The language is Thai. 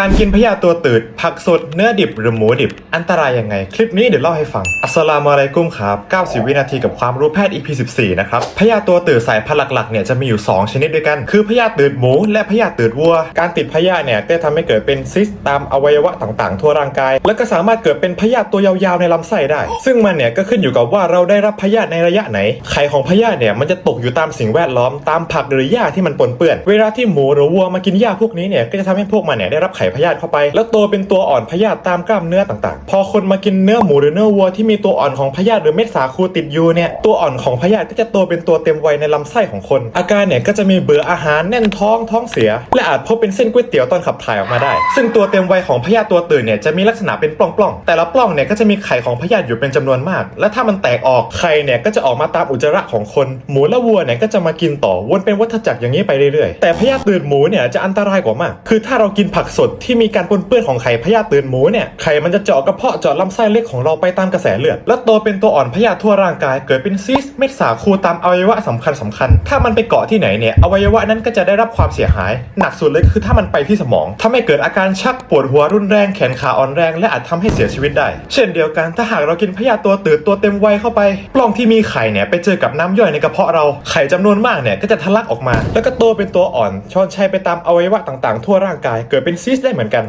การกินพยาตัวตืด ผักสดเนื้อดิบหรือหมูดิบ อันตรายยังไง คลิปนี้เดี๋ยวเล่าให้ฟัง อัสสลามุอะลัยกุมครับ 90 วินาทีกับความรู้แพทย์ EP 14 นะครับพยาตัวตืดสายพันธุ์หลักๆเนี่ยจะมีอยู่ 2 ชนิดด้วยกัน คือพยาตืดหมู และพยาตืดวัว การติดพยาเนี่ยจะทำให้เกิดเป็นซิสตตามอวัยวะต่างๆ ทั่วร่างกาย แล้วก็สามารถเกิดเป็นพยาตัวยาวๆในลำไส้ได้ ซึ่งมันเนี่ยก็ขึ้นอยู่กับว่าเราได้รับพยาในระยะไหน ไข่ของพยาเนี่ยมันจะตกอยู่ตามสิ่งแวดล้อมตามผักหรือหญ้าที่มันปนเปื้อน เวลาที่หมูหรือวัวมากินหญ้าพวกนี้เนี่ยก็จะทำให้พวกมันเนี่ยได้รับไขพยาธิเข้าไป แล้วโตเป็นตัวอ่อนพยาธิตามกล้ามเนื้อต่างๆ พอคนมากินเนื้อหมูหรือเนื้อวัวที่มีตัวอ่อนของพยาธิหรือเม็ดสาคูติดอยู่เนี่ยตัวอ่อนของพยาธิก็จะโตเป็นตัวเต็มวัยในลำไส้ของคน อาการเนี่ยก็จะมีเบื่ออาหารแน่นท้องท้องเสีย และอาจพบเป็นเส้นก๋วยเตี๋ยวตอนขับถ่ายออกมาได้ ซึ่งตัวเต็มวัยของพยาธิตัวตื่นเนี่ยจะมีลักษณะเป็นปล้องๆแต่ละปล้องเนี่ยก็จะมีไข่ของพยาธิอยู่เป็นจำนวนมาก และถ้ามันแตกออกไข่เนี่ยก็จะออกมาตามอุจจาระของคน หมูและวัวเนี่ยก็จะมากินต่อวนเป็นวัฏจักรอย่างนี้ไปเรื่อยๆ แต่พยาธิตื่นหมูเนี่ยจะอันตรายกว่ามาก คือถ้าเรากินผักสดที่มีการปนเปื้อนของไข่พยาธิตื่นหมูเนี่ยไข่มันจะเจาะกระเพาะเจาะลำไส้เล็กของเราไปตามกระแสเลือดและโตเป็นตัวอ่อนพยาธิทั่วร่างกาย เกิดเป็นซีสเม็ดสาคูตามอวัยวะสำคัญสำคัญ ถ้ามันไปเกาะที่ไหนเนี่ยอวัยวะนั้นก็จะได้รับความเสียหาย หนักสุดเลยคือถ้ามันไปที่สมองทำให้เกิดอาการชักปวดหัวรุนแรงแขนขาอ่อนแรง และอาจทำให้เสียชีวิตได้ เช่นเดียวกันถ้าหากเรากินพยาธิตัวตืดตัวเต็มวัยเข้าไปปล้องที่มีไข่เนี่ยไปเจอกับน้ำย่อยในกระเพาะเราไข่จำนวนมากเนี่ยก็จะทะลักออกมา แล้วก็โตเป็นตัวอ่อนช้อนชัยไปตามอวัยวะต่างๆ ทั่วร่างกาย เกิดเป็นซีสสได้เหมือนกัน